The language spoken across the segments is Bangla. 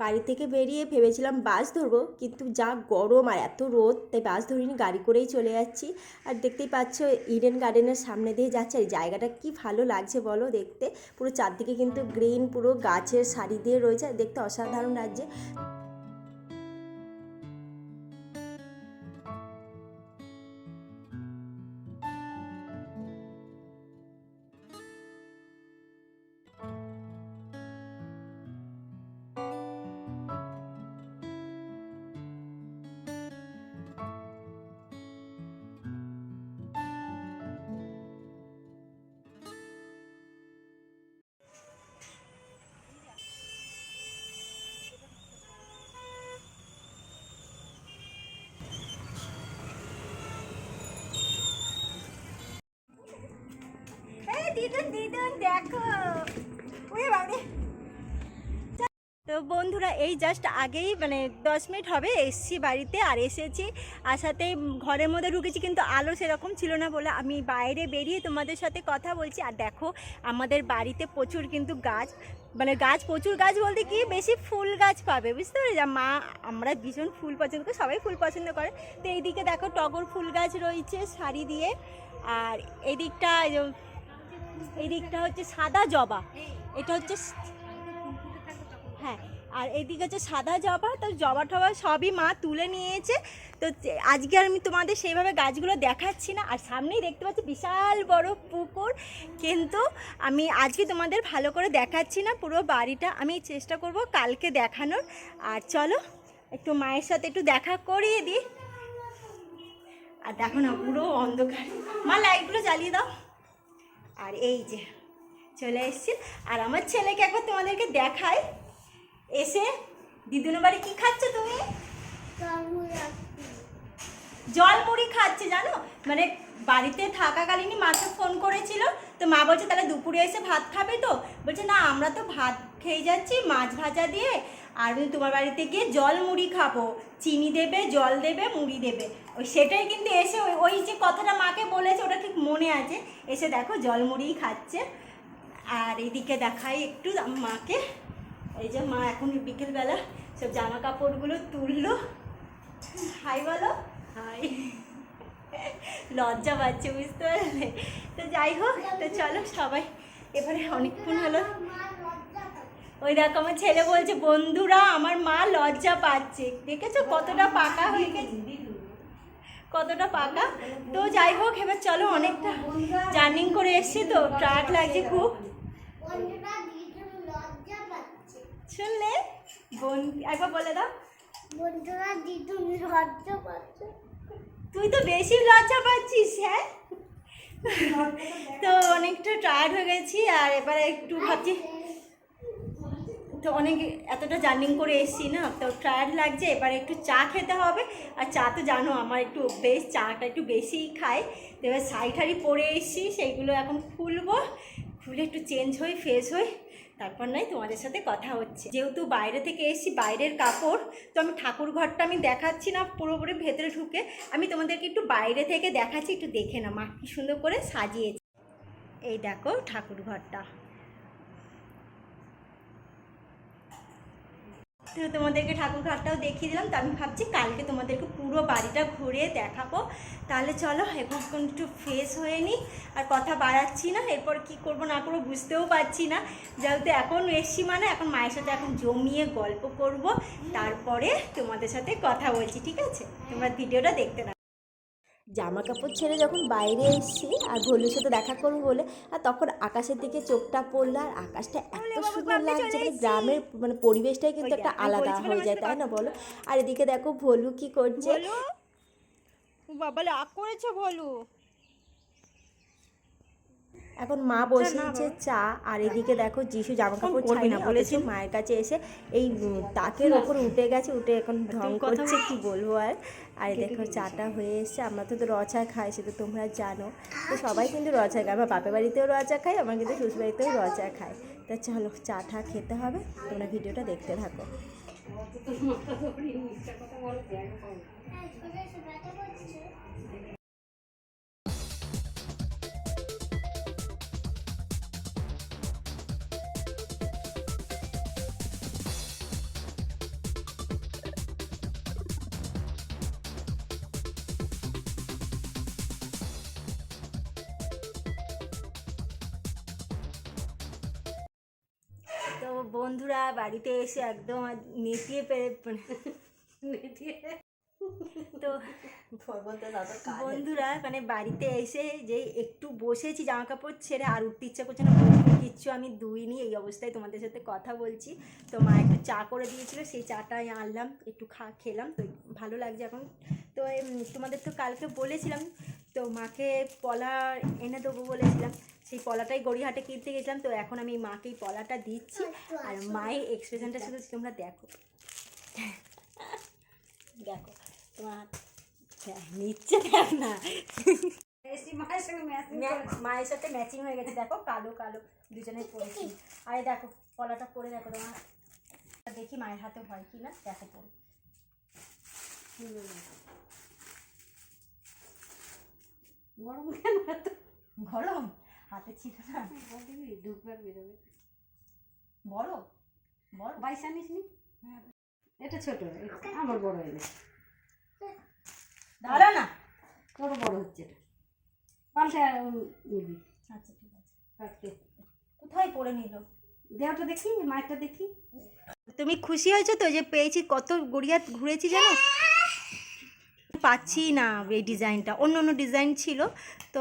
বাড়ি থেকে বেরিয়ে ভেবেছিলাম বাস ধরবো, কিন্তু যা গরম আর এত রোদ, তাই বাস ধরিনি, গাড়ি করেই চলে যাচ্ছি। আর দেখতেই পাচ্ছ ইডেন গার্ডেনের সামনে দিয়ে যাচ্ছে, আর জায়গাটা কি ভালো লাগছে বলো দেখতে। পুরো চারদিকে কিন্তু গ্রিন পুরো গাছের সারি দিয়ে রয়েছে দেখতে অসাধারণ লাগছে। দেখো। তো বন্ধুরা, এই জাস্ট আগেই মানে দশ মিনিট হবে, এসছি বাড়িতে আর এসেছি। আর সাথে ঘরের মধ্যে ঢুকেছি, কিন্তু আলো সেরকম ছিল না বলে আমি বাইরে বেরিয়ে তোমাদের সাথে কথা বলছি। আর দেখো, আমাদের বাড়িতে প্রচুর কিন্তু গাছ মানে গাছ, প্রচুর গাছ বলতে কি, বেশি ফুল গাছ পাবে, বুঝতে পারছি? আর মা, আমরা ভীষণ ফুল পছন্দ করি, সবাই ফুল পছন্দ করে। তো এইদিকে দেখো, টগর ফুল গাছ রয়েছে শাড়ি দিয়ে। আর এই দিকটা এই দিকটা হচ্ছে সাদা জবা। এটা হচ্ছে হ্যাঁ আর এদিকে হচ্ছে সাদা জবা। তো জবা টবা সবই মা তুলে নিয়েছে। তো আজকে আমি তোমাদের সেইভাবে গাছগুলো দেখাচ্ছি না। আর সামনেই দেখতে পাচ্ছি বিশাল বড় পুকুর। কিন্তু আমি আজকে তোমাদের ভালো করে দেখাচ্ছি না। পুরো বাড়িটা আমি চেষ্টা করব কালকে দেখানোর। আর চলো, একটু মায়ের সাথে একটু দেখা করিয়ে দিই। আর দেখো না, পুরো অন্ধকার। মা লাইটগুলো জ্বালিয়ে দাও। আর এই যে, চলে এসেছি। আর আমার ছেলেকে একবার তোমাদেরকে দেখাই। এসে, দিদুনের বাড়ি কি খাচ্ছ তুমি? জল মুড়ি খাচ্ছে, জানো? মানে বাড়িতে থাকাকালীনই মাকে ফোন করেছিল। তো মা বলছে, তাহলে দুপুরে এসে ভাত খাবে তো? বলছে, না, আমরা তো ভাত খেয়ে যাচ্ছি, মাছ ভাজা দিয়ে আর আমি তোমার বাড়িতে গিয়ে জল মুড়ি খাব, চিনি দেবে, জল দেবে, মুড়ি দেবে, ওই সেটাই কিন্তু এসে ওই- ওই যে কথাটা মাকে বলেছে ওটা ঠিক মনে আছে। এসে দেখো জল মুড়িই খাচ্ছে। আর এদিকে দেখাই একটু মাকে। এই যে মা এখন বিকেলবেলা সব জামা কাপড়গুলো তুললো। হাই বলো। হাই। লজ্জা পাচ্ছে, বুঝতে পারলে? তো যাই হোক, তো চলো সবাই। এবারে অনেকক্ষণ হলো। ওই দেখো আমার ছেলে বলছে বন্ধুরা আমার মা লজ্জা পাচ্ছে। দেখেছ কতটা পাকা হয়ে গেছে? কতটা পাকা? তো যাই হোক এবার চলো অনেকটা জার্নিং করে এসছি তো ট্রাক লাগছে খুব। শুনলে? বোন একবার বলে দাও। বন্ধুরা দিদুন লজ্জা পাচ্ছে। তুই তো বেশি লজ্জা পাচ্ছিস হ্যাঁ? তো অনেকটা টায়ার্ড হয়ে গেছি আর এবারে একটু ভাবছি তো অনেক এতটা জার্নিং করে এসেছি না, তো টায়ার্ড লাগছে, এবারে একটু চা খেতে হবে। আর চা তো জানো আমার একটু বেশ চাটা একটু বেশিই খাই। তো এবার শাড়ি ঠাড়ি পরে এসেছি, সেইগুলো এখন খুলবো। খুলে একটু চেঞ্জ হই ফ্রেশ হই। তারপর নয় তোমাদের সাথে কথা হচ্ছে। যেহেতু বাইরে থেকে এসেছি, বাইরের কাপড়, তো আমি ঠাকুর ঘরটা আমি দেখাচ্ছি না পুরোপুরি ভেতরে ঢুকে। আমি তোমাদেরকে একটু বাইরে থেকে দেখাচ্ছি, একটু দেখে না মা কি সুন্দর করে সাজিয়েছে। এই দেখো ঠাকুর ঘরটা। তো তোমাদেরকে ঠাকুর ঘাটটাও দেখিয়ে দিলাম। তো আমি ভাবছি কালকে তোমাদেরকে পুরো বাড়িটা ঘুরে দেখাবো। তাহলে চলো, এখন একটু ফ্রেশ হয়ে নিই। আর কথা বাড়াচ্ছি না, এরপর কি করব না করব বুঝতেও পারছি না। যেহেতু এখন এসছি মানে এখন মায়ের সাথে এখন জমিয়ে গল্প করব। তারপরে তোমাদের সাথে কথা বলছি, ঠিক আছে? তোমরা ভিডিওটা দেখতে জামা কাপড় ছেড়ে যখন বাইরে এসেছি আর ভোলুর সাথে দেখা করব বলে আর তখন আকাশের দিকে চোখটা পড়ল আর আকাশটা এত সুন্দর লাগছে মানে গ্রামের মানে পরিবেশটাই কিন্তু একটা আলাদা হয়ে যায় তাই না বলো? আর এদিকে দেখো ভোলু কি করছে? বাবা করেছে বলো এখন মা বসিয়েছে চা আর এদিকে দেখো যিশু জামা কাপড় করবি ছাড়ি না, বলেছি। মায়ের কাছে এসে এই তাকের ওপর উঠে গেছে উঠে এখন ঢং করছে কি বলব আর? আর দেখো চাটা হয়ে এসছে আমরা তো তো র চা খাই সেটা তোমরা জানো। তো সবাই কিন্তু র চা খায় আমার বাপের বাড়িতেও র চা খাই আমার কিন্তু শ্বশুর বাড়িতেও র চা খায়। তা চলো চা টা খেতে হবে তোমরা ভিডিওটা দেখতে থাকো। ব্যথা বন্ধুরা বাড়িতে এসে একদম নেতিয়ে পেরে তো বন্ধুরা মানে বাড়িতে এসে যে একটু বসেছি জামা কাপড় ছেড়ে আর উঠতে ইচ্ছা করছে না কিচ্ছু আমি দুইনি এই অবস্থায় তোমাদের সাথে কথা বলছি। তো মা একটু চা করে দিয়েছিল সেই চাটাই আনলাম একটু খা খেলাম তো ভালো লাগছে এখন। তো তোমাদের তো কালকে বলেছিলাম তো মাকে পলা এনে দেবো বলেছিলাম। সেই পলাটাই গড়িয়াহাটে কিনতে গেছিলাম তো এখন আমি মাকেই পলাটা দিচ্ছি। আর মায়ের এক্সপ্রেশনটা শুধু তোমরা দেখো। দেখো তোমার হ্যাঁ, নিচ্ছে দেখ না। ম্যা- মায়ের সাথে ম্যাচিং হয়ে গেছে দেখো কালো কালো দুজনে পড়েছি। আরে দেখো পলাটা পরে দেখো তোমার। দেখি মায়ের হাতে হয় কি না দেখো পরে গরম কেন এত? গরম? হাতে ছিল না। ঢুকবার বেরোবে? বড়? বড়? বাইশ আনিস নি? এটা ছোট আমার বড় এনেছে দাঁড়া না। তোর বড় হচ্ছে এটা। পাল্টে নিবি। আচ্ছা ঠিক আছে। কাটতে কোথায় পরে নিল? দেওয়াটা দেখি মায়েরটা দেখি। তুমি খুশি হয়েছো তো যে পেয়েছি কত গড়িয়া ঘুরেছি জানো? পাচ্ছি না এই ডিজাইনটা। অন্য অন্য ডিজাইন ছিল তো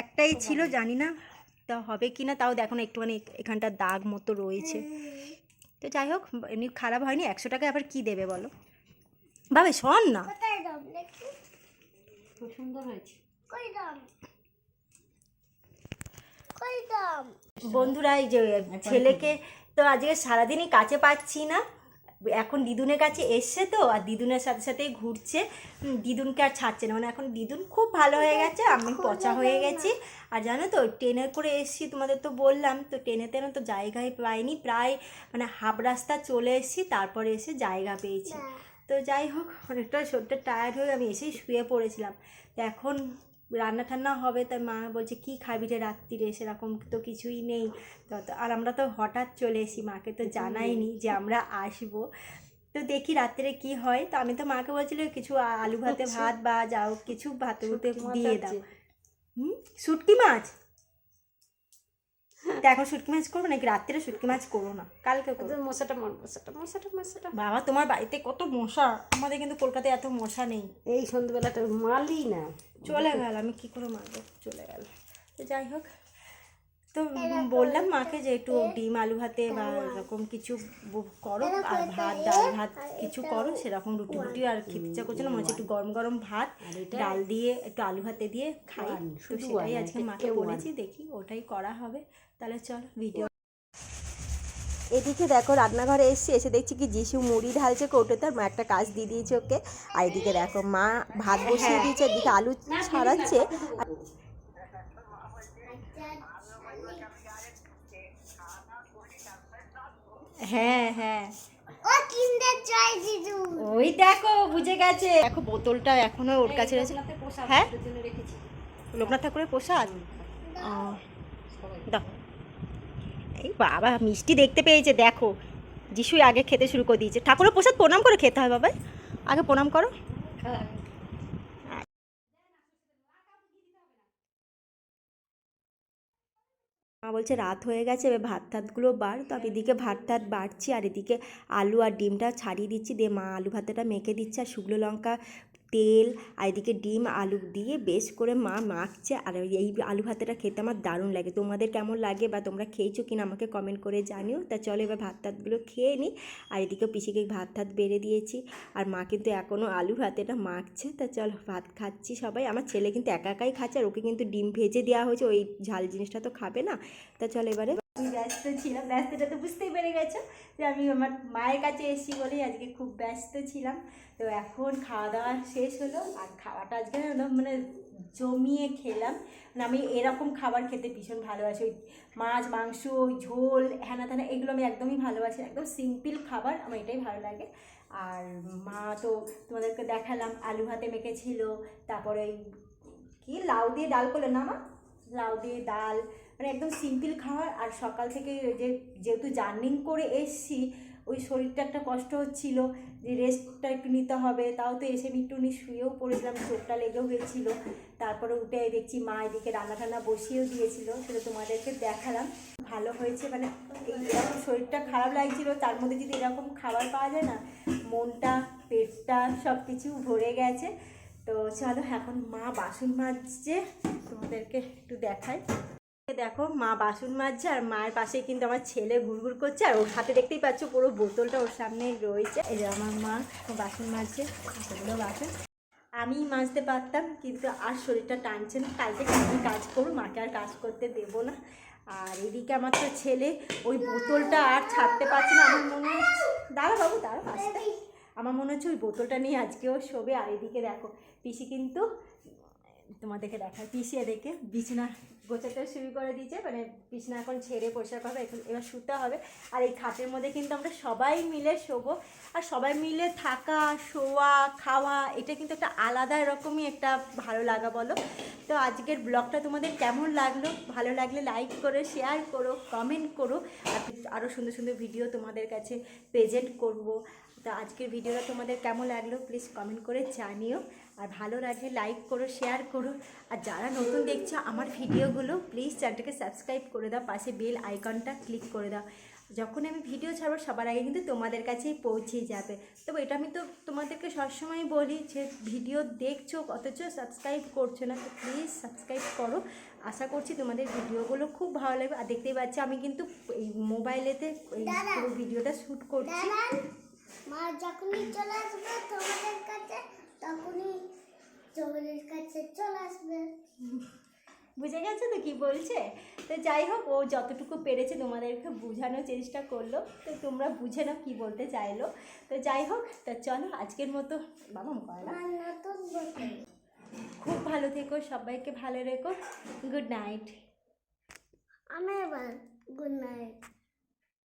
একটাই ছিল জানি না তা হবে কি না তাও দেখো না একটুখানি এখানটা দাগ মতো রয়েছে। তো যাই হোক এমনি খারাপ হয়নি একশো টাকায় আবার কি দেবে বলো? বাবা শোন না। কোথায় দাম দেখি? খুব সুন্দর হয়েছে। কই দাম? কই দাম? বন্ধুরা এই যে ছেলেকে তো আজকে সারাদিনই কাছে পাচ্ছি না এখন দিদুনের কাছে এসছে তো আর দিদুনের সাথে সাথেই ঘুরছে। দিদুনকে আর ছাড়ছে না। মানে এখন দিদুন খুব ভালো হয়ে গেছে আমি পচা হয়ে গেছি। আর জানো তো ট্রেনে করে এসছি তোমাদের তো বললাম তো ট্রেনেতে না তো জায়গায় পাইনি প্রায় মানে হাফ রাস্তা চলে এসেছি তারপরে এসে জায়গা পেয়েছি। তো যাই হোক অনেকটা শরীরটা টায়ার্ড হয়ে আমি এসেই শুয়ে পড়েছিলাম। তো এখন রান্না টান্না হবে তাই মা বলছে কি খাবি রে রাত্রিরে সেরকম তো কিছুই নেই। তো তো- আর আমরা তো হঠাৎ চলে এসি মাকে তো জানাইনি যে আমরা আসব। তো দেখি রাত্রে কি হয়। তো আমি তো মাকে বলছিল কিছু আলু ভাতে ভাত বা যাও কিছু ভাতে ভাতে দিয়ে দাও। হুম? শুটকি মাছ? তো এখন শুটকি মাছ করব নাকি রাত্রে শুটকি মাছ করব না? কালকে করব। তোর মশাটা মর মশাটা মশাটা মশাটা। বাবা তোমার বাড়িতে কত মশা? আমাদের কিন্তু কলকাতায় এত মশা নেই। এই সন্ধ্যেবেলাটা মারলি না। চলে গেল আমি কি করে মারবো? চলে গেল। তো যাই হোক তো বললাম মাকে যে একটু ডিম আলু ভাতে বা এরকম কিছু করো আর ভাত ডাল ভাত কিছু করো সেরকম রুটি রুটি আর খেতে ইচ্ছা করছে না মনে হচ্ছে একটু গরম গরম ভাত ডাল দিয়ে একটু আলু ভাতে দিয়ে খাই। তো শুধু সেটাই আজকে মাকে বলেছি দেখি ওটাই করা হবে। তাহলে চল ভিডিও এদিকে দেখো রান্নাঘরে এসছি এসে দেখছি কি যিশু মুড়ি ঢালছে কৌটোতে আর মা একটা কাজ দিয়ে দিয়েছে ওকে। আর এদিকে দেখো মা ভাত বসিয়ে দিয়েছে এদিকে আলু ছাড়াচ্ছে। হ্যাঁ হ্যাঁ। ওই দেখো বুঝে গেছে। দেখো বোতলটা এখনও ওর কাছে রয়েছে। হ্যাঁ? লোকনাথ ঠাকুরের প্রসাদ? ও, দাও। এই বাবা, মিষ্টি দেখতে পেয়েছে, দেখো। যিশুই আগে খেতে শুরু করে দিয়েছে। ঠাকুরের প্রসাদ প্রণাম করে খেতে হয় বাবা আগে প্রণাম করো। মা বলছে, রাত হয়ে গেছে, এবার ভাত টাতগুলো বার। তো আমি এদিকে ভাত টাত বাড়ছি, আর এদিকে আলু আর ডিমটা ছাড়িয়ে দিচ্ছি। দিয়ে মা আলু ভাতটা মেখে দিচ্ছে, আর শুকনো লঙ্কা তেল আর এদিকে ডিম, আলু দিয়ে বেশ করে মা মাখছে আর এই আলু ভাতেটা খেতে আমার দারুণ লাগে। তোমাদের কেমন লাগে বা তোমরা খেয়েছো কিনা আমাকে কমেন্ট করে জানিও। তা চলো এবার ভাত টাতগুলো খেয়ে নিই আর এদিকে পিসিকে ভাত টাত বেড়ে দিয়েছি। আর মা কিন্তু এখনও আলু ভাতেটা মাখছে। তা চলো ভাত খাচ্ছি সবাই। আমার ছেলে কিন্তু একা একাই খাচ্ছে আর ওকে কিন্তু ডিম ভেজে দেওয়া হয়েছে। ওই ঝাল জিনিসটা তো খাবে না। তা চলো এবারে আমি ব্যস্ত ছিলাম ব্যস্তটা তো বুঝতেই পেরে গেছো যে আমি আমার মায়ের কাছে এসেছি বলেই আজকে খুব ব্যস্ত ছিলাম। তো এখন খাওয়া দাওয়া শেষ হলো আর খাওয়াটা আজকে মানে জমিয়ে খেলাম। মানে আমি এরকম খাবার খেতে ভীষণ ভালোবাসি। ওই মাছ, মাংস ঝোল হ্যানা ত্যানা এগুলো আমি একদমই ভালোবাসি একদম সিম্পল খাবার আমার এটাই ভালো লাগে। আর মা তো তোমাদেরকে দেখালাম, আলু ভাতে মেখেছিল, তারপরে কি, লাউ দিয়ে ডাল করল না মা? লাউ দিয়ে ডাল মানে একদম সিম্পল খাবার আর সকাল থেকে যে যেহেতু জার্নিং করে এসছি, ওই শরীরটা একটা কষ্ট হচ্ছিল যে রেস্টটা একটু নিতে হবে। তাও তো এসে একটুখানি শুয়েও পড়েছিলাম চোখটা লেগেও গেছিল। তারপরে উঠে দেখছি মা এদিকে রান্না টান্না বসিয়েও দিয়েছিল, সেটা তোমাদেরকে দেখালাম। ভালো হয়েছে মানে এরকম শরীরটা খারাপ লাগছিল, তার মধ্যে যদি এরকম খাবার পাওয়া যায় না, মনটা, পেটটা সব কিছু ভরে গেছে। তো চলো, এখন মা বাসন মাজছে, তোমাদেরকে একটু দেখাই। দেখো, মা বাসন মাজছে আর মায়ের পাশে কিন্তু আমার ছেলে ঘুরঘুর করছে আর ওর হাতে দেখতেই পাচ্ছ পুরো বোতলটা ওর সামনে রয়েছে। এই যে আমার মা বাসন মাজছে কতগুলো বাসন। আমি মাজতে পারতাম, কিন্তু আর শরীরটা টানছে না। কালকে আমি কাজ করব, মাকে আর কাজ করতে দেবো না। আর এদিকে আমার তো ছেলে ওই বোতলটা আর ছাড়তে পারছে না। আমার মনে হচ্ছে, দাঁড়া বাবু, দাঁড়া, আসতে। আমার মনে হচ্ছে ওই বোতলটা নিয়ে আজকেও শোবে। আর এদিকে দেখো, পিসি কিন্তু তোমাদেরকে দেখায়। পিসি দেখে বিছানা গোছাতে শুরু করে দিয়েছে। মানে বিছানা এখন ছেড়ে পরিষ্কার করবে এখন এবার শুতে হবে। আর এই খাটের মধ্যে কিন্তু আমরা সবাই মিলে শোবো। আর সবাই মিলে থাকা, শোয়া, খাওয়া, এটা কিন্তু একটা আলাদা রকমই একটা ভালো লাগা বলো। তো আজকের ব্লগটা তোমাদের কেমন লাগল? ভালো লাগলে লাইক করো শেয়ার করো কমেন্ট করো। আর আরও সুন্দর সুন্দর ভিডিও তোমাদের কাছে প্রেজেন্ট করব। তো আজকের ভিডিওটা তোমাদের কেমন লাগল? প্লিজ কমেন্ট করে জানিও। আর ভালো লাগলে লাইক করো শেয়ার করো। আর যারা নতুন দেখছ আমার ভিডিওগুলো প্লিজ চ্যানেলটাকে সাবস্ক্রাইব করে দাও পাশে বেল আইকনটা ক্লিক করে দাও। যখন আমি ভিডিও ছাড়বো সবার আগে কিন্তু তোমাদের কাছেই পৌঁছে যাবে। তবে এটা আমি তো তোমাদেরকে সবসময় বলি যে ভিডিও দেখছ অথচ সাবস্ক্রাইব করছ না তো প্লিজ সাবস্ক্রাইব করো। আশা করছি তোমাদের ভিডিওগুলো খুব ভালো লাগবে। আর দেখতেই পাচ্ছি আমি কিন্তু এই মোবাইলেতে এই পুরো ভিডিওটা শ্যুট করছি। মা যখনই চলে আসবে তোমাদের কাছে তখনই তোমাদের কাছে চলে আসবে বুঝে গেছে তো কি বলছে? তো যাই হোক, ও যতটুকু পেরেছে তোমাদেরকে বোঝানোর চেষ্টা করল। তো তোমরা বুঝে নাও কী বলতে চাইলো। তো যাই হোক, তা চলো আজকের মতো বাবা করে আমার খুব ভালো থেকো, সবাইকে ভালো রেখো। গুড নাইট আমি এবার গুড নাইট